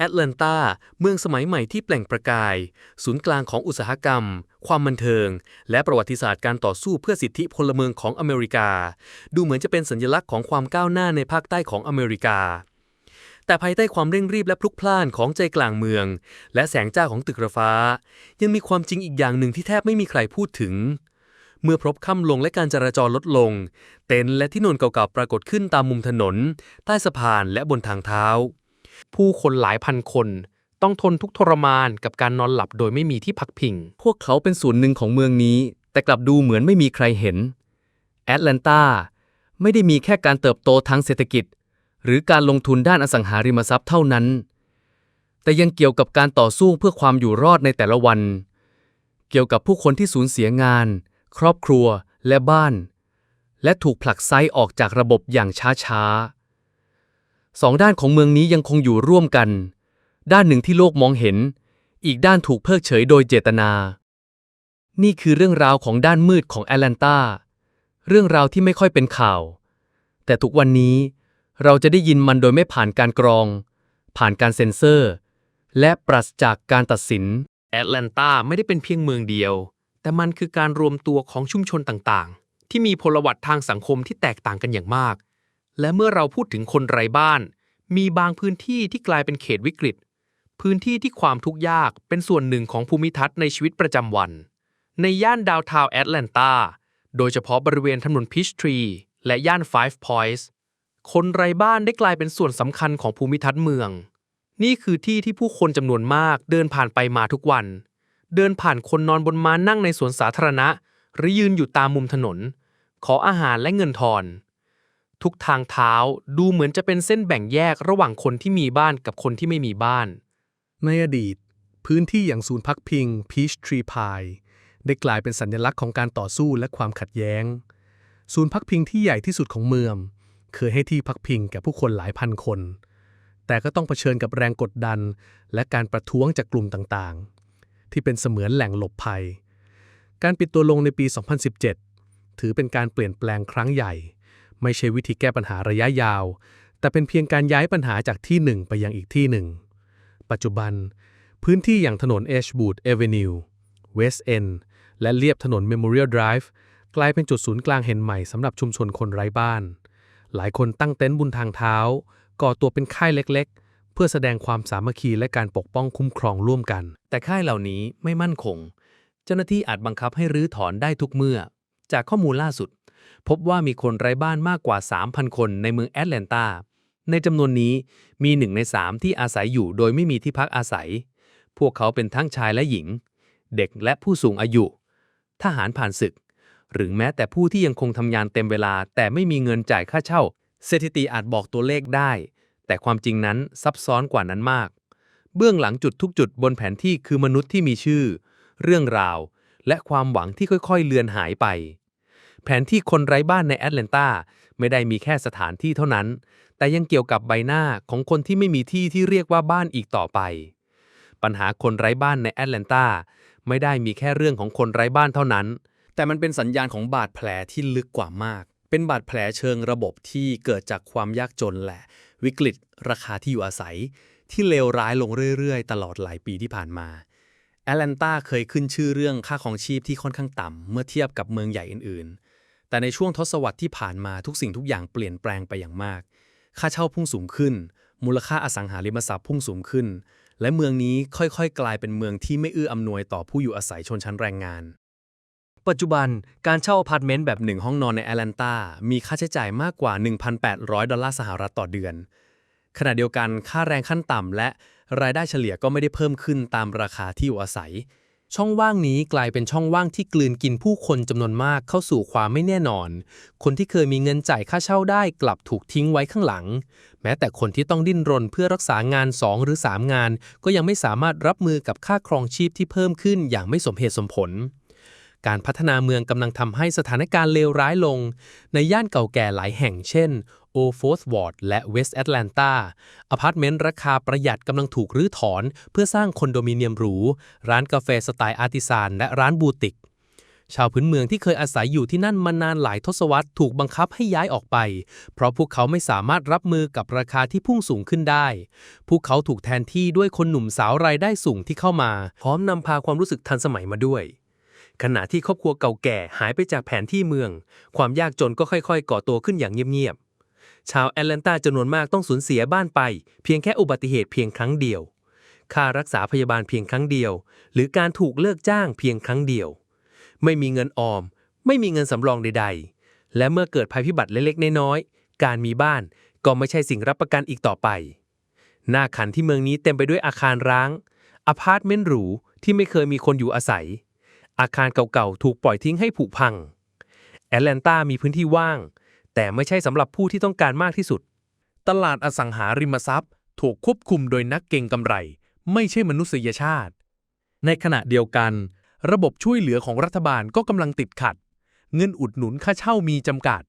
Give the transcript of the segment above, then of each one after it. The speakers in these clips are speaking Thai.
แอตแลนตาเมืองสมัยใหม่ที่เปล่งประกาย ศูนย์กลางของอุตสาหกรรม ความบันเทิง และประวัติศาสตร์การต่อสู้เพื่อสิทธิพลเมืองของอเมริกา ดูเหมือนจะเป็นสัญลักษณ์ของความก้าวหน้าในภาคใต้ของอเมริกา แต่ภายใต้ความเร่งรีบและพลุกพล่านของใจกลางเมือง และแสงจ้าของตึกระฟ้า ยังมีความจริงอีกอย่างหนึ่งที่แทบไม่มีใครพูดถึง เมื่อพบค่ำลงและการจราจรลดลง เต็นท์และที่นอนเก่าๆปรากฏขึ้นตามมุมถนน ใต้สะพานและบนทางเท้า ผู้คนหลายพันคนต้องทนทุกทรมานกับการนอนหลับโดยไม่มีที่พักพิง พวกเขาเป็นส่วนหนึ่งของเมืองนี้ แต่กลับดูเหมือนไม่มีใครเห็น แอตแลนตาไม่ได้มีแค่การเติบโตทางเศรษฐกิจ หรือการลงทุนด้านอสังหาริมทรัพย์เท่านั้น แต่ยังเกี่ยวกับการต่อสู้เพื่อความอยู่รอดในแต่ละวัน เกี่ยวกับผู้คนที่สูญเสียงาน ครอบครัวและบ้าน และถูกผลักไซออกจากระบบอย่างช้าๆ สองด้านของเมืองนี้ยังคงอยู่ร่วมกัน ด้านหนึ่งที่โลกมองเห็น อีกด้านถูกเพิกเฉยโดยเจตนา นี่คือเรื่องราวของด้านมืดของแอตแลนตาเรื่องราวที่ไม่ค่อยเป็นข่าว แต่ทุกวันนี้เราจะได้ยินมันโดยไม่ผ่านการกรอง ผ่านการเซ็นเซอร์ และปราศจากการตัดสิน แอตแลนตาไม่ได้เป็นเพียงเมืองเดียว แต่มันคือการรวมตัวของชุมชนต่างๆ ที่มีพลวัตทางสังคมที่แตกต่างกันอย่างมาก และเมื่อเราพูดถึงคนไร้บ้าน มีบางพื้นที่ที่กลายเป็นเขตวิกฤต พื้นที่ที่ความทุกข์ยากเป็นส่วนหนึ่งของภูมิทัศน์ในชีวิตประจำวัน ในย่านดาวทาวแอตแลนตา โดยเฉพาะบริเวณถนนพิชทรีและย่าน Five Points คนไร้บ้านได้กลายเป็นส่วนสำคัญของภูมิทัศน์เมือง นี่คือที่ที่ผู้คนจำนวนมากเดินผ่านไปมาทุกวัน เดินผ่านคนนอนบนม้านั่งในสวนสาธารณะ หรือยืนอยู่ตามมุมถนน ขออาหารและเงินทอน ทุกทางเท้าดูเหมือนจะเป็นเส้นแบ่งแยกระหว่างคนที่มีบ้านกับคนที่ไม่มีบ้าน ในอดีต พื้นที่อย่างศูนย์พักพิง Peach Tree Pie ได้กลายเป็นสัญลักษณ์ของการต่อสู้และความขัดแย้ง ศูนย์พักพิงที่ใหญ่ที่สุดของเมือง เคยให้ที่พักพิงแก่ผู้คนหลายพันคน แต่ก็ต้องเผชิญกับแรงกดดัน และการประท้วงจากกลุ่มต่างๆ ที่เป็นเสมือนแหล่งหลบภัย การปิดตัวลงในปี 2017 ถือเป็นการเปลี่ยนแปลงครั้งใหญ่ ไม่ใช่วิธีแก้ปัญหาระยะยาว แต่เป็นเพียงการย้ายปัญหาจากที่หนึ่งไปยังอีกที่หนึ่ง ปัจจุบัน พื้นที่อย่างถนน Ashwood Avenue West End และเลียบถนน Memorial Drive กลายเป็นจุดศูนย์กลางแห่งใหม่สำหรับชุมชนคนไร้บ้าน หลายคนตั้งเต็นท์บนทางเท้า ก่อตัวเป็นค่ายเล็กๆ เพื่อแสดงความสามัคคีและการปกป้องคุ้มครองร่วมกัน แต่ค่ายเหล่านี้ไม่มั่นคง เจ้าหน้าที่อาจบังคับให้รื้อถอนได้ทุกเมื่อ จากข้อมูลล่าสุด พบว่ามีคนไร้บ้านมากกว่า 3,000 คนในเมืองแอตแลนตา ในจำนวนนี้มีหนึ่งในสามที่อาศัยอยู่โดยไม่มีที่พักอาศัย พวกเขาเป็นทั้งชายและหญิง เด็กและผู้สูงอายุ ทหารผ่านศึก หรือแม้แต่ผู้ที่ยังคงทำงานเต็มเวลา แต่ไม่มีเงินจ่ายค่าเช่า สถิติอาจบอกตัวเลขได้ แต่ความจริงนั้นซับซ้อนกว่านั้นมาก เบื้องหลังจุดทุกจุดบนแผนที่คือมนุษย์ที่มีชื่อ เรื่องราว และความหวังที่ค่อยๆ เลือนหายไป แผนที่คนไร้บ้านในแอตแลนตาไม่ได้มีแค่สถานที่เท่านั้น แต่ยังเกี่ยวกับใบหน้าของคนที่ไม่มีที่ที่เรียกว่าบ้านอีกต่อไป ปัญหาคนไร้บ้านในแอตแลนตาไม่ได้มีแค่เรื่องของคนไร้บ้านเท่านั้น แต่มันเป็นสัญญาณของบาดแผลที่ลึกกว่ามาก เป็นบาดแผลเชิงระบบที่เกิดจากความยากจนและ วิกฤต ราคาที่อยู่อาศัย ที่เลวร้ายลงเรื่อยๆ ตลอดหลายปีที่ผ่านมาแอตแลนตาเคยขึ้นชื่อเรื่องค่าของชีพที่ค่อนข้างต่ำเมื่อเทียบกับเมืองใหญ่อื่นๆ แต่ในช่วงทศวรรษที่ผ่านมาทุกสิ่งทุกอย่างเปลี่ยนแปลงไปอย่างมาก ค่าเช่าพุ่งสูงขึ้น มูลค่าอสังหาริมทรัพย์พุ่งสูงขึ้น และเมืองนี้ค่อยๆ กลายเป็นเมืองที่ไม่เอื้ออำนวยต่อผู้อยู่อาศัยชนชั้นแรงงาน ปัจจุบันการเช่าอพาร์ตเมนต์แบบหนึ่งห้องนอนในแอตแลนตา มีค่าใช้จ่ายมากกว่า 1,800 ดอลลาร์สหรัฐต่อเดือน ขณะเดียวกันค่าแรงขั้นต่ำและรายได้เฉลี่ยก็ไม่ได้เพิ่มขึ้นตามราคาที่อยู่อาศัย ช่องว่างนี้กลายเป็นช่องว่างที่กลืนกินผู้คนจำนวนมากเข้าสู่ความไม่แน่นอน คนที่เคยมีเงินจ่ายค่าเช่าได้กลับถูกทิ้งไว้ข้างหลัง แม้แต่คนที่ต้องดิ้นรนเพื่อรักษางาน 2 หรือ 3 งาน ก็ยังไม่สามารถรับมือกับค่าครองชีพที่เพิ่มขึ้นอย่างไม่สมเหตุสมผล การพัฒนาเมืองกำลังทำให้สถานการณ์เลวร้ายลง ในย่านเก่าแก่หลายแห่งเช่นโอโฟสวอร์ดและเวสต์แอตแลนตาอพาร์ตเมนต์ราคาประหยัดกำลังถูกรื้อถอน เพื่อสร้างคอนโดมิเนียมหรู ร้านกาแฟสไตล์อาร์ติซานและร้านบูติก ชาวพื้นเมืองที่เคยอาศัยอยู่ที่นั่นมานานหลายทศวรรษถูกบังคับให้ย้ายออกไป เพราะพวกเขาไม่สามารถรับมือกับราคาที่พุ่งสูงขึ้นได้ พวกเขาถูกแทนที่ด้วยคนหนุ่มสาวรายได้สูงที่เข้ามา พร้อมนำพาความรู้สึกทันสมัยมาด้วย ขณะที่ครอบครัวเก่าแก่หายไปจากแผนที่เมือง ความยากจนก็ค่อยๆ ก่อตัวขึ้นอย่างเงียบๆ ชาวแอตแลนตาจำนวนมากต้องสูญเสียบ้านไป เพียงแค่อุบัติเหตุเพียงครั้งเดียว ค่ารักษาพยาบาลเพียงครั้งเดียว หรือการถูกเลิกจ้างเพียงครั้งเดียว ไม่มีเงินออม ไม่มีเงินสำรองใด ๆ และเมื่อเกิดภัยพิบัติเล็กๆ น้อยๆ การมีบ้านก็ไม่ใช่สิ่งรับประกันอีกต่อไป หน้าขันที่เมืองนี้เต็มไปด้วยอาคารร้าง อพาร์ตเมนต์หรูที่ไม่เคยมีคนอยู่อาศัย อาคารเก่าๆ ถูกปล่อยทิ้งให้ผุพัง แอตแลนตามีพื้นที่ว่าง แต่ไม่ใช่สำหรับผู้ที่ต้องการมากที่สุด ตลาดอสังหาริมทรัพย์ ถูกควบคุมโดยนักเก็งกำไร ไม่ใช่มนุษยชาติ ในขณะเดียวกัน ระบบช่วยเหลือของรัฐบาลก็กำลังติดขัด เงินอุดหนุนค่าเช่ามีจำกัด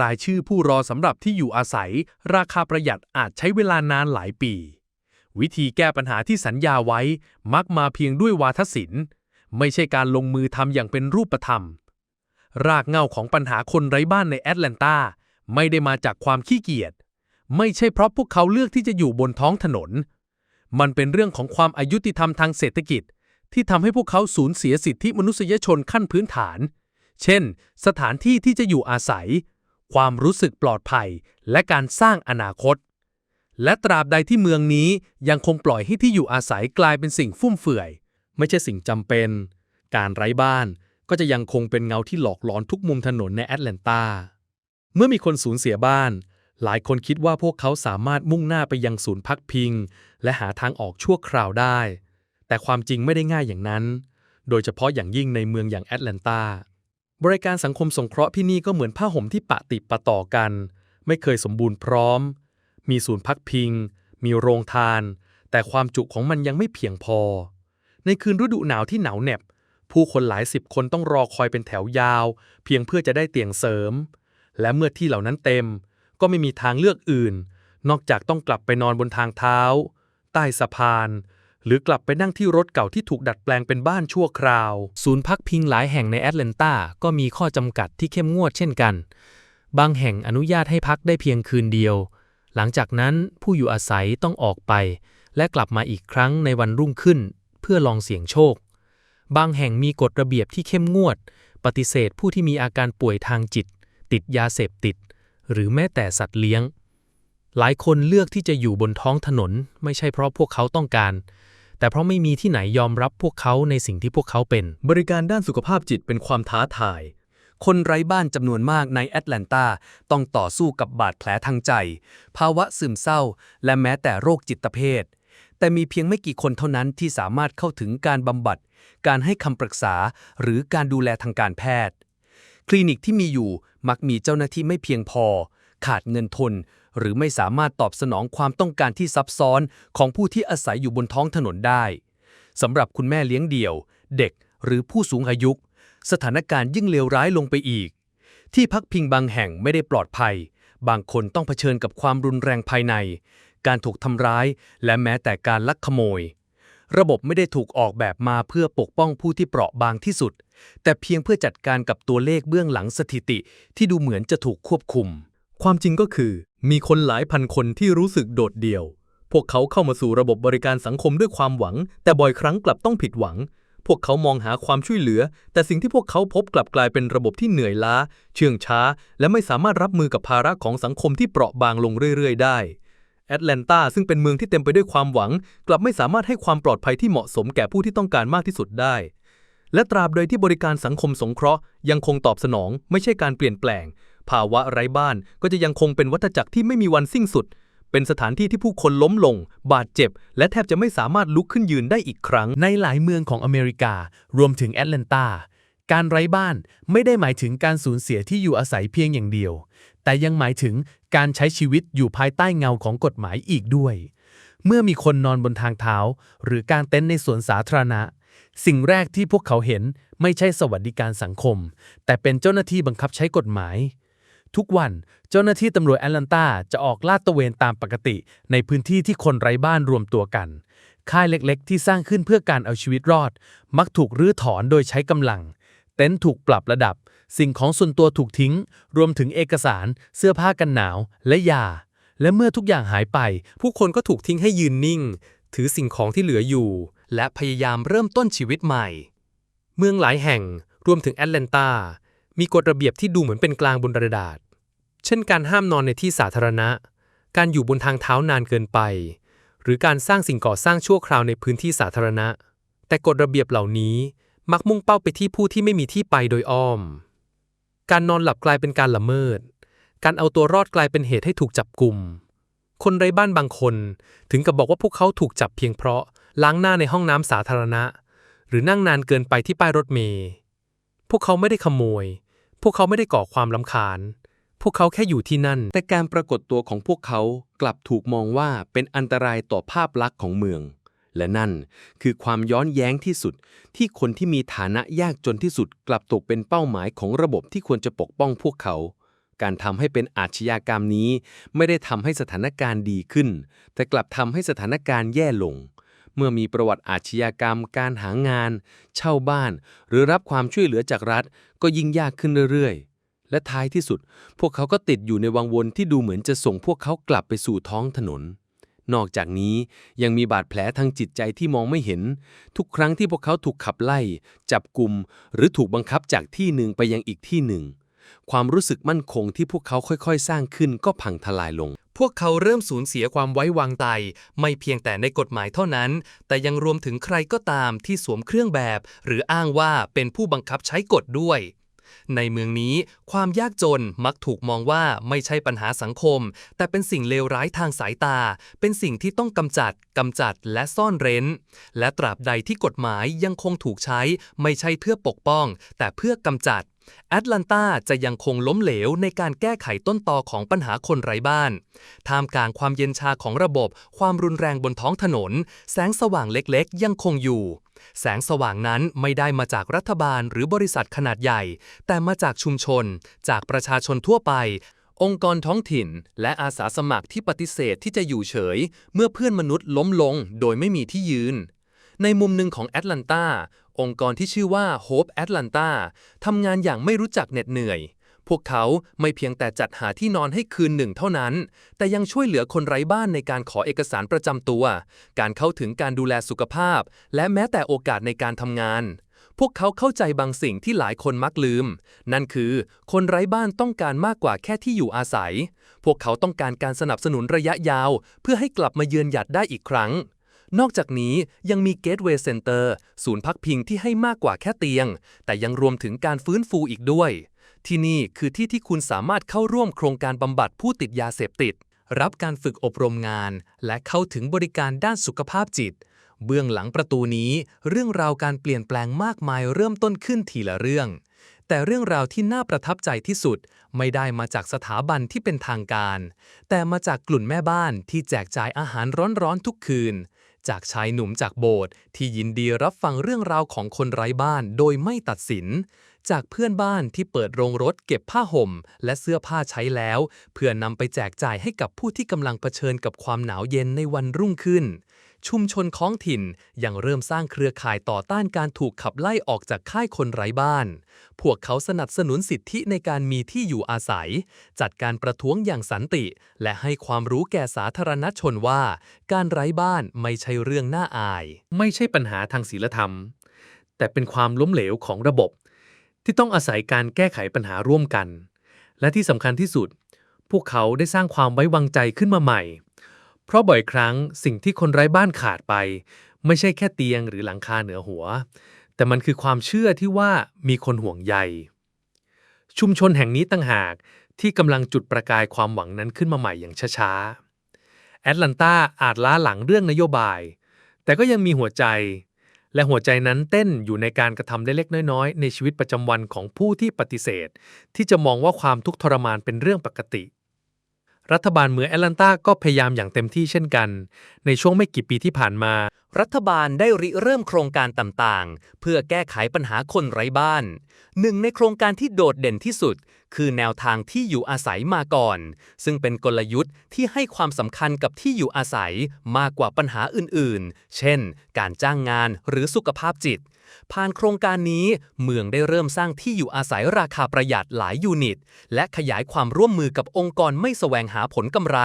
รายชื่อผู้รอสำหรับที่อยู่อาศัย ราคาประหยัดอาจใช้เวลานานหลายปี วิธีแก้ปัญหาที่สัญญาไว้มักมาเพียงด้วยวาทศิลป์ ไม่ใช่การลงมือทำอย่างเป็นรูปธรรม รากเหง้าของปัญหาคนไร้บ้านในแอตแลนตาไม่ได้มาจากความขี้เกียจ ไม่ใช่เพราะพวกเขาเลือกที่จะอยู่บนท้องถนน มันเป็นเรื่องของความอายุติธรรมทางเศรษฐกิจ ที่ทำให้พวกเขาสูญเสียสิทธิมนุษยชนขั้นพื้นฐาน เช่น สถานที่ที่จะอยู่อาศัย ความรู้สึกปลอดภัย และการสร้างอนาคต และตราบใดที่เมืองนี้ยังคงปล่อยให้ที่อยู่อาศัยกลายเป็นสิ่งฟุ่มเฟือย ไม่ใช่สิ่งจำเป็น การไร้บ้านก็จะยังคงเป็นเงาที่หลอกหลอนทุกมุมถนนในแอตแลนตา เมื่อมีคนสูญเสียบ้าน หลายคนคิดว่าพวกเขาสามารถมุ่งหน้าไปยังศูนย์พักพิง และหาทางออกชั่วคราวได้ แต่ความจริงไม่ได้ง่ายอย่างนั้น โดยเฉพาะอย่างยิ่งในเมืองอย่างแอตแลนตา บริการสังคมสงเคราะห์ที่นี่ก็เหมือนผ้าห่มที่ปะติดปะต่อกัน ไม่เคยสมบูรณ์พร้อม มีศูนย์พักพิง มีโรงทาน แต่ความจุของมันยังไม่เพียงพอ ในคืนฤดูหนาวที่หนาวเหน็บ ผู้คนหลายสิบคนต้องรอคอยเป็นแถวยาว เพียงเพื่อจะได้เตียงเสริม และเมื่อที่เหล่านั้นเต็ม ก็ไม่มีทางเลือกอื่น นอกจากต้องกลับไปนอนบนทางเท้า ใต้สะพาน หรือกลับไปนั่งที่รถเก่าที่ถูกดัดแปลงเป็นบ้านชั่วคราว ศูนย์พักพิงหลายแห่งในแอตแลนตาก็มีข้อจำกัดที่เข้มงวดเช่นกัน บางแห่งอนุญาตให้พักได้เพียงคืนเดียว หลังจากนั้นผู้อยู่อาศัยต้องออกไป และกลับมาอีกครั้งในวันรุ่งขึ้น เพื่อลองเสี่ยงโชค บางแห่งมีกฎระเบียบที่เข้มงวด ปฏิเสธผู้ที่มีอาการป่วยทางจิต ติดยาเสพติด หรือแม้แต่สัตว์เลี้ยง หลายคนเลือกที่จะอยู่บนท้องถนน ไม่ใช่เพราะพวกเขาต้องการ แต่เพราะไม่มีที่ไหนยอมรับพวกเขาในสิ่งที่พวกเขาเป็น บริการด้านสุขภาพจิตเป็นความท้าทายคนไร้บ้านจำนวนมากในแอตแลนตาต้องต่อสู้กับบาดแผลทางใจ ภาวะซึมเศร้า และแม้แต่โรคจิตเภท แต่มีเพียงไม่กี่คนเท่านั้นที่สามารถเข้าถึงการบำบัด การให้คำปรึกษา หรือการดูแลทางการแพทย์ คลินิกที่มีอยู่มักมีเจ้าหน้าที่ไม่เพียงพอ ขาดเงินทุน หรือไม่สามารถตอบสนองความต้องการที่ซับซ้อนของผู้ที่อาศัยอยู่บนท้องถนนได้สำหรับคุณแม่เลี้ยงเดี่ยว เด็ก หรือผู้สูงอายุ สถานการณ์ยิ่งเลวร้ายลงไปอีก ที่พักพิงบางแห่งไม่ได้ปลอดภัย บางคนต้องเผชิญกับความรุนแรงภายใน การถูกทำร้าย และแม้แต่การลักขโมย ระบบไม่ได้ถูกออกแบบมาเพื่อปกป้องผู้ที่เปราะบางที่สุด แต่เพียงเพื่อจัดการกับตัวเลขเบื้องหลังสถิติที่ดูเหมือนจะถูกควบคุม ความจริงก็คือ มีคนหลายพันคนที่รู้สึกโดดเดี่ยว พวกเขาเข้ามาสู่ระบบบริการสังคมด้วยความหวัง แต่บ่อยครั้งกลับต้องผิดหวังพวกเขามองหาความช่วยเหลือ แต่สิ่งที่พวกเขาพบกลับกลายเป็นระบบที่เหนื่อยล้า เชื่องช้า และไม่สามารถรับมือกับภาระของสังคมที่เปราะบางลงเรื่อย ๆ ได้ แอตแลนตาซึ่งเป็นเมืองที่เต็มไปด้วยความหวัง กลับไม่สามารถให้ความปลอดภัยที่เหมาะสมแก่ผู้ที่ต้องการมากที่สุดได้ และตราบใดที่บริการสังคมสงเคราะห์ ยังคงตอบสนอง ไม่ใช่การเปลี่ยนแปลง ภาวะไร้บ้านก็จะยังคงเป็นวัฏจักรที่ไม่มีวันสิ้นสุด เป็นสถานที่ที่ผู้คนล้มลง บาดเจ็บ และแทบจะไม่สามารถลุกขึ้นยืนได้อีกครั้ง ในหลายเมืองของอเมริกา รวมถึงแอตแลนตาการไร้บ้านไม่ได้หมายถึงการสูญเสียที่อยู่อาศัยเพียงอย่างเดียว แต่ยังหมายถึง การใช้ชีวิตอยู่ภายใต้เงาของกฎหมายอีกด้วย เมื่อมีคนนอนบนทางเท้า หรือกางเต็นท์ในสวนสาธารณะ สิ่งแรกที่พวกเขาเห็นไม่ใช่สวัสดิการสังคม แต่เป็นเจ้าหน้าที่บังคับใช้กฎหมาย ทุกวันเจ้าหน้าที่ตำรวจแอตแลนตาจะออกลาดตระเวนตามปกติ ในพื้นที่ที่คนไร้บ้านรวมตัวกัน ค่ายเล็กๆ ที่สร้างขึ้นเพื่อการเอาชีวิตรอด มักถูกรื้อถอนโดยใช้กำลัง เต็นท์ถูกปรับระดับ สิ่งของส่วนตัวถูกทิ้ง รวมถึงเอกสาร เสื้อผ้ากันหนาว และยา และเมื่อทุกอย่างหายไป ผู้คนก็ถูกทิ้งให้ยืนนิ่ง ถือสิ่งของที่เหลืออยู่ และพยายามเริ่มต้นชีวิตใหม่ เมืองหลายแห่ง รวมถึงแอตแลนตา มีกฎระเบียบที่ดูเหมือนเป็นกลางบนกระดาษ เช่นการห้ามนอนในที่สาธารณะ การอยู่บนทางเท้านานเกินไป หรือการสร้างสิ่งก่อสร้างชั่วคราวในพื้นที่สาธารณะ แต่กฎระเบียบเหล่านี้ มักมุ่งเป้าไปที่ผู้ที่ไม่มีที่ไปโดยอ้อม การนอนหลับกลายเป็นการละเมิด การเอาตัวรอดกลายเป็นเหตุให้ถูกจับกลุ่ม คนไร้บ้านบางคน ถึงกับบอกว่าพวกเขาถูกจับเพียงเพราะล้างหน้าในห้องน้ำสาธารณะ หรือนั่งนานเกินไปที่ป้ายรถเมล์ พวกเขาไม่ได้ขโมย พวกเขาไม่ได้ก่อความลำคาญ พวกเขาแค่อยู่ที่นั่น แต่การปรากฏตัวของพวกเขากลับถูกมองว่าเป็นอันตรายต่อภาพลักษณ์ของเมือง และนั่นคือความย้อนแย้งที่สุด ที่คนที่มีฐานะยากจนที่สุดกลับตกเป็นเป้าหมายของระบบที่ควรจะปกป้องพวกเขา การทำให้เป็นอาชญากรรมนี้ ไม่ได้ทำให้สถานการณ์ดีขึ้น แต่กลับทำให้สถานการณ์แย่ลง เมื่อมีประวัติอาชญากรรม การหางาน เช่าบ้าน หรือรับความช่วยเหลือจากรัฐ ก็ยิ่งยากขึ้นเรื่อยๆ และท้ายที่สุด พวกเขาก็ติดอยู่ในวังวนที่ดูเหมือนจะส่งพวกเขากลับไปสู่ท้องถนน นอกจากนี้ยังมีบาดแผลทางจิตใจที่มองไม่เห็น ทุกครั้งที่พวกเขาถูกขับไล่ จับกลุ่มหรือถูกบังคับจากที่หนึ่งไปยังอีกที่หนึ่ง ความรู้สึกมั่นคงที่พวกเขาค่อยๆ สร้างขึ้นก็พังทลายลง พวกเขาเริ่มสูญเสียความไว้วางใจ ไม่เพียงแต่ในกฎหมายเท่านั้น แต่ยังรวมถึงใครก็ตามที่สวมเครื่องแบบ หรืออ้างว่าเป็นผู้บังคับใช้กฎด้วย ในเมืองนี้ความยากจนมักถูกมองว่าไม่ใช่ปัญหาสังคม แต่เป็นสิ่งเลวร้ายทางสายตา เป็นสิ่งที่ต้องกำจัดกำจัดและซ่อนเร้น และตราบใดที่กฎหมายยังคงถูกใช้ ไม่ใช่เพื่อปกป้อง แต่เพื่อกำจัด แอตแลนตาจะยังคงล้มเหลวในการแก้ไขต้นตอของปัญหาคนไร้บ้าน ท่ามกลางความเย็นชาของระบบ ความรุนแรงบนท้องถนน แสงสว่างเล็กๆ ยังคงอยู่ แสงสว่างนั้นไม่ได้มาจากรัฐบาลหรือบริษัทขนาดใหญ่ แต่มาจากชุมชน จากประชาชนทั่วไป องค์กรท้องถิ่น และอาสาสมัครที่ปฏิเสธที่จะอยู่เฉย เมื่อเพื่อนมนุษย์ล้มลง โดยไม่มีที่ยืนในมุมหนึ่งของแอตแลนตา องค์กรที่ชื่อว่า Hope Atlanta ทำงานอย่างไม่รู้จักเหน็ดเหนื่อย พวกเขาไม่เพียงแต่จัดหาที่นอนให้คืนหนึ่งเท่านั้น แต่ยังช่วยเหลือคนไร้บ้านในการขอเอกสารประจำตัว การเข้าถึงการดูแลสุขภาพ และแม้แต่โอกาสในการทำงาน พวกเขาเข้าใจบางสิ่งที่หลายคนมักลืม นั่นคือ คนไร้บ้านต้องการมากกว่าแค่ที่อยู่อาศัย พวกเขาต้องการการสนับสนุนระยะยาว เพื่อให้กลับมาเยือนหยัดได้อีกครั้ง นอกจากนี้ยังมี Gateway Center ศูนย์พักพิงที่ให้มากกว่าแค่เตียง แต่ยังรวมถึงการฟื้นฟูอีกด้วย ที่นี่คือที่ที่คุณสามารถเข้าร่วมโครงการบำบัดผู้ติดยาเสพติด รับการฝึกอบรมงาน และเข้าถึงบริการด้านสุขภาพจิต เบื้องหลังประตูนี้ เรื่องราวการเปลี่ยนแปลงมากมายเริ่มต้นขึ้นทีละเรื่อง แต่เรื่องราวที่น่าประทับใจที่สุด ไม่ได้มาจากสถาบันที่เป็นทางการ แต่มาจากกลุ่นแม่บ้านที่แจกจ่ายอาหารร้อนๆทุกคืน จากชายหนุ่มจากโบสถ์ที่ยินดีรับฟังเรื่องราวของคนไร้บ้านโดยไม่ตัดสิน จากเพื่อนบ้านที่เปิดโรงรถเก็บผ้าห่ม และเสื้อผ้าใช้แล้ว เพื่อนำไปแจกจ่ายให้กับผู้ที่กำลังเผชิญกับความหนาวเย็นในวันรุ่งขึ้น ชุมชนท้องถิ่นยังเริ่มสร้างเครือข่ายต่อต้านการถูกขับไล่ออกจากค่ายคนไร้บ้าน พวกเขาสนับสนุนสิทธิในการมีที่อยู่อาศัย จัดการประท้วงอย่างสันติ และให้ความรู้แก่สาธารณชนว่า การไร้บ้านไม่ใช่เรื่องน่าอาย ไม่ใช่ปัญหาทางศีลธรรม แต่เป็นความล้มเหลวของระบบ ที่ต้องอาศัยการแก้ไขปัญหาร่วมกัน และที่สำคัญที่สุด พวกเขาได้สร้างความไว้วางใจขึ้นมาใหม่ เพราะบ่อยครั้งสิ่งที่คนไร้บ้านขาดไป ไม่ใช่แค่เตียงหรือหลังคาเหนือหัว แต่มันคือความเชื่อที่ว่ามีคนห่วงใย ชุมชนแห่งนี้ต่างหากที่กำลังจุดประกายความหวังนั้นขึ้นมาใหม่อย่างช้าๆ แอตแลนตาอาจล้าหลังเรื่องนโยบาย แต่ก็ยังมีหัวใจ และหัวใจนั้นเต้นอยู่ในการกระทำเล็กๆน้อยๆ ในชีวิตประจำวันของผู้ที่ปฏิเสธ ที่จะมองว่าความทุกข์ทรมานเป็นเรื่องปกติ รัฐบาลเมืองแอตแลนตาก็พยายามอย่างเต็มที่เช่นกัน ในช่วงไม่กี่ปีที่ผ่านมา รัฐบาลได้ริเริ่มโครงการต่างๆ เพื่อแก้ไขปัญหาคนไร้บ้าน หนึ่งในโครงการที่โดดเด่นที่สุด คือแนวทางที่อยู่อาศัยมาก่อน ซึ่งเป็นกลยุทธ์ที่ให้ความสำคัญกับที่อยู่อาศัยมากกว่าปัญหาอื่นๆ เช่น การจ้างงานหรือสุขภาพจิต ผ่านโครงการนี้เมืองได้เริ่มสร้างที่อยู่อาศัยราคาประหยัดหลายยูนิต และขยายความร่วมมือกับองค์กรไม่แสวงหาผลกำไร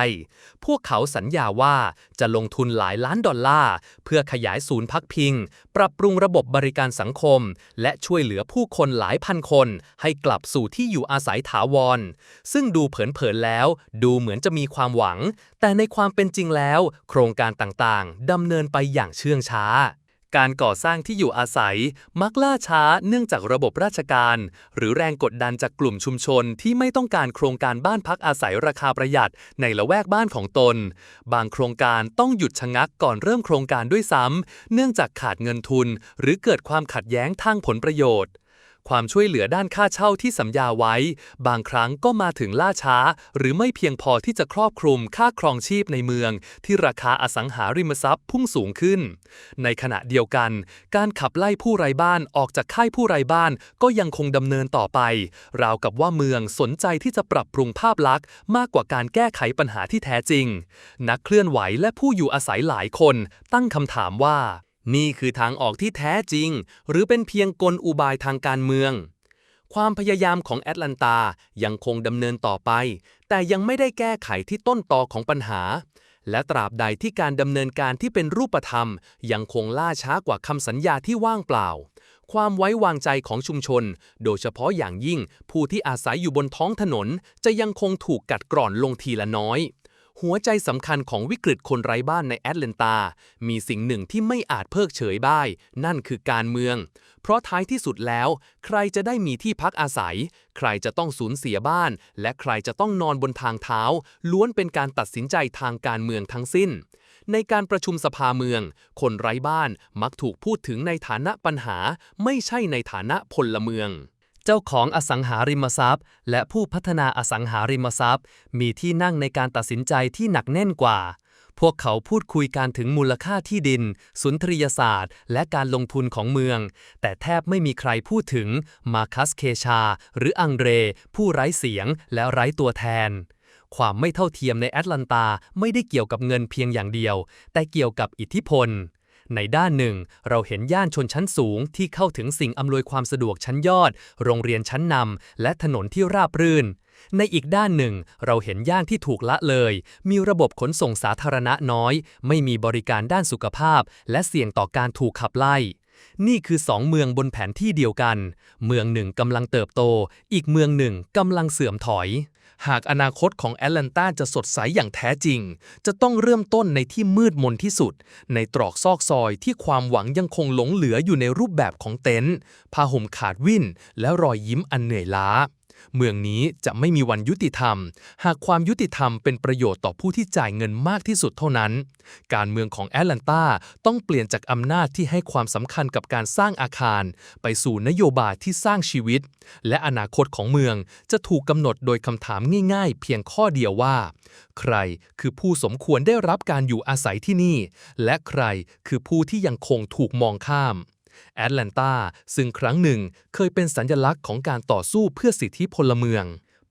พวกเขาสัญญาว่าจะลงทุนหลายล้านดอลลาร์ เพื่อขยายศูนย์พักพิง ปรับปรุงระบบบริการสังคม และช่วยเหลือผู้คนหลายพันคน ให้กลับสู่ที่อยู่อาศัยถาวร ซึ่งดูเผินๆแล้ว ดูเหมือนจะมีความหวัง แต่ในความเป็นจริงแล้ว โครงการต่างๆดำเนินไปอย่างเชื่องช้า การก่อสร้างที่อยู่อาศัยมักล่าช้าเนื่องจากระบบราชการ หรือแรงกดดันจากกลุ่มชุมชนที่ไม่ต้องการโครงการบ้านพักอาศัยราคาประหยัดในละแวกบ้านของตน บางโครงการต้องหยุดชะงักก่อนเริ่มโครงการด้วยซ้ำเนื่องจากขาดเงินทุน หรือเกิดความขัดแย้งทางผลประโยชน์ ความช่วยเหลือด้านค่าเช่าที่สัญญาไว้ บางครั้งก็มาถึงล่าช้า หรือไม่เพียงพอที่จะครอบคลุมค่าครองชีพในเมือง ที่ราคาอสังหาริมทรัพย์พุ่งสูงขึ้น ในขณะเดียวกัน การขับไล่ผู้ไร้บ้านออกจากค่ายผู้ไร้บ้านก็ยังคงดำเนินต่อไป ราวกับว่าเมืองสนใจที่จะปรับปรุงภาพลักษณ์ มากกว่าการแก้ไขปัญหาที่แท้จริง นักเคลื่อนไหวและผู้อยู่อาศัยหลายคน ตั้งคำถามว่า นี่คือทางออกที่แท้จริง หรือเป็นเพียงกลอุบายทางการเมือง ความพยายามของแอตแลนตายังคงดำเนินต่อไป แต่ยังไม่ได้แก้ไขที่ต้นตอของปัญหา และตราบใดที่การดำเนินการที่เป็นรูปธรรม ยังคงล่าช้ากว่าคำสัญญาที่ว่างเปล่า ความไว้วางใจของชุมชน โดยเฉพาะอย่างยิ่งผู้ที่อาศัยอยู่บนท้องถนน จะยังคงถูกกัดกร่อนลงทีละน้อย หัวใจสำคัญของวิกฤตคนไร้บ้านในแอตแลนตา มีสิ่งหนึ่งที่ไม่อาจเพิกเฉยได้ นั่นคือการเมือง เพราะท้ายที่สุดแล้ว ใครจะได้มีที่พักอาศัย ใครจะต้องสูญเสียบ้าน และใครจะต้องนอนบนทางเท้า ล้วนเป็นการตัดสินใจทางการเมืองทั้งสิ้น ในการประชุมสภาเมือง คนไร้บ้านมักถูกพูดถึงในฐานะปัญหา ไม่ใช่ในฐานะพลเมือง จ้าของอสังหาริมทรัพย์ และผู้พัฒนาอสังหาริมทรัพย์ มีที่นั่งในการตัดสินใจที่หนักแน่นกว่า พวกเขาพูดคุยกันถึงมูลค่าที่ดิน สุนทรียศาสตร์ และการลงทุนของเมือง แต่แทบไม่มีใครพูดถึงมาคัสเคชา หรืออังเดร ผู้ไร้เสียงและไร้ตัวแทนความไม่เท่าเทียมในแอตแลนตาไม่ได้เกี่ยวกับเงินเพียงอย่างเดียว แต่เกี่ยวกับอิทธิพล ในด้านหนึ่ง เราเห็นย่านชนชั้นสูงที่เข้าถึงสิ่งอำนวยความสะดวกชั้นยอด โรงเรียนชั้นนำและถนนที่ราบรื่น ในอีกด้านหนึ่ง เราเห็นย่านที่ถูกละเลย มีระบบขนส่งสาธารณะน้อย ไม่มีบริการด้านสุขภาพ และเสี่ยงต่อการถูกขับไล่นี่คือสองเมืองบนแผนที่เดียวกัน เมืองหนึ่งกำลังเติบโต อีกเมืองหนึ่งกำลังเสื่อมถอย หากอนาคตของแอตแลนตาจะสดใสอย่างแท้จริง จะต้องเริ่มต้นในที่มืดมนที่สุด ในตรอกซอกซอยที่ความหวังยังคงหลงเหลืออยู่ในรูปแบบของเต็นท์ผ้าห่มขาดวิ่น และรอยยิ้มอันเหนื่อยล้า เมืองนี้จะไม่มีวันยุติธรรม หากความยุติธรรมเป็นประโยชน์ต่อผู้ที่จ่ายเงินมากที่สุดเท่านั้น การเมืองของแอตแลนตาต้องเปลี่ยนจากอำนาจที่ให้ความสำคัญกับการสร้างอาคาร ไปสู่นโยบายที่สร้างชีวิต และอนาคตของเมืองจะถูกกำหนดโดยคำถามง่ายๆ เพียงข้อเดียวว่า ใครคือผู้สมควรได้รับการอยู่อาศัยที่นี่ และใครคือผู้ที่ยังคงถูกมองข้าม แอตแลนตาซึ่งครั้งหนึ่งเคยเป็นสัญลักษณ์ของการต่อสู้เพื่อสิทธิพลเมือง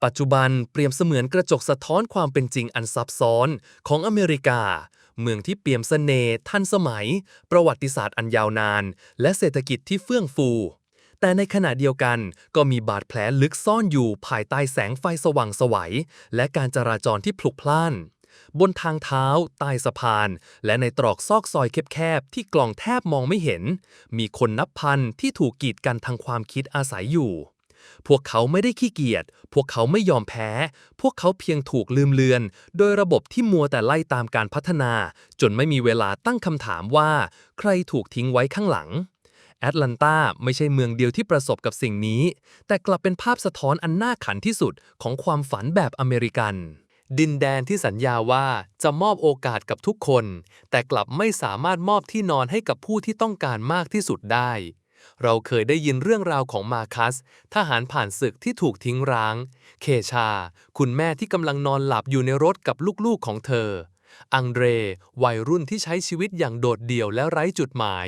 ปัจจุบันเปรียบเสมือนกระจกสะท้อนความเป็นจริงอันซับซ้อนของอเมริกา เมืองที่เปี่ยมเสน่ห์ทันสมัย ประวัติศาสตร์อันยาวนาน และเศรษฐกิจที่เฟื่องฟูแต่ในขณะเดียวกันก็มีบาดแผลลึกซ่อนอยู่ภายใต้แสงไฟสว่างไสวัยและการจราจรที่พลุกพล่าน บนทางเท้า ใต้สะพาน และในตรอกซอกซอยแคบๆ ที่กล่องแทบมองไม่เห็น มีคนนับพันที่ถูกกีดกันทางความคิดอาศัยอยู่ พวกเขาไม่ได้ขี้เกียจ พวกเขาไม่ยอมแพ้ พวกเขาเพียงถูกลืมเลือน โดยระบบที่มัวแต่ไล่ตามการพัฒนา จนไม่มีเวลาตั้งคำถามว่า ใครถูกทิ้งไว้ข้างหลังแอตแลนตาไม่ใช่เมืองเดียวที่ประสบกับสิ่งนี้ แต่กลับเป็นภาพสะท้อนอันน่าขันที่สุดของความฝันแบบอเมริกัน ดินแดนที่สัญญาว่าจะมอบโอกาสกับทุกคน แต่กลับไม่สามารถมอบที่นอนให้กับผู้ที่ต้องการมากที่สุดได้ เราเคยได้ยินเรื่องราวของมาคัส ทหารผ่านศึกที่ถูกทิ้งร้าง เคชา คุณแม่ที่กำลังนอนหลับอยู่ในรถกับลูกๆของเธอ อังเดร วัยรุ่นที่ใช้ชีวิตอย่างโดดเดี่ยวและไร้จุดหมาย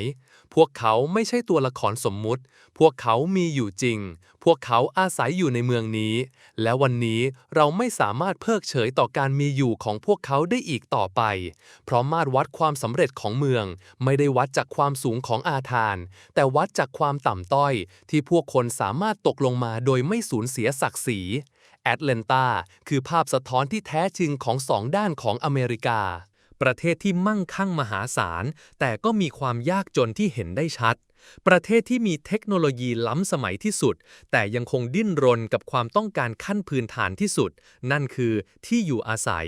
พวกเขาไม่ใช่ตัวละครสมมุติ พวกเขามีอยู่จริง พวกเขาอาศัยอยู่ในเมืองนี้ และวันนี้เราไม่สามารถเพิกเฉยต่อการมีอยู่ของพวกเขาได้อีกต่อไป เพราะมาตรวัดความสำเร็จของเมือง ไม่ได้วัดจากความสูงของอาคารแต่วัดจากความต่ำต้อย ที่พวกคนสามารถตกลงมาโดยไม่สูญเสียศักดิ์ศรี แอตแลนตาคือภาพสะท้อนที่แท้จริงของสองด้านของอเมริกา ประเทศที่มั่งคั่งมหาศาล แต่ก็มีความยากจนที่เห็นได้ชัด ประเทศที่มีเทคโนโลยีล้ำสมัยที่สุด แต่ยังคงดิ้นรนกับความต้องการขั้นพื้นฐานที่สุด นั่นคือที่อยู่อาศัย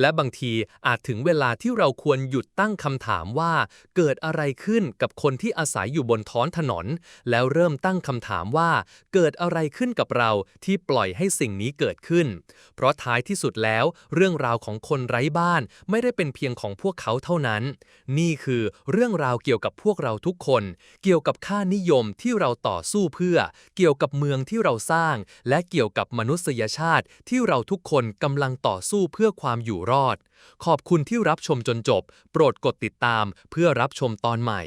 และบางทีอาจถึงเวลาที่เราควรหยุดตั้งคำถามว่า เกิดอะไรขึ้นกับคนที่อาศัยอยู่บนท้องถนน แล้วเริ่มตั้งคำถามว่า เกิดอะไรขึ้นกับเราที่ปล่อยให้สิ่งนี้เกิดขึ้น เพราะท้ายที่สุดแล้ว เรื่องราวของคนไร้บ้านไม่ได้เป็นเพียงของพวกเขาเท่านั้น นี่คือเรื่องราวเกี่ยวกับพวกเราทุกคนเกี่ยกี่ยวกับค่านิยมที่เราต่อสู้เพื่อ เกี่ยวกับเมืองที่เราสร้าง และเกี่ยวกับมนุษยชาติที่เราทุกคนกำลังต่อสู้เพื่อความอยู่รอด ขอบคุณที่รับชมจนจบ โปรดกดติดตามเพื่อรับชมตอนใหม่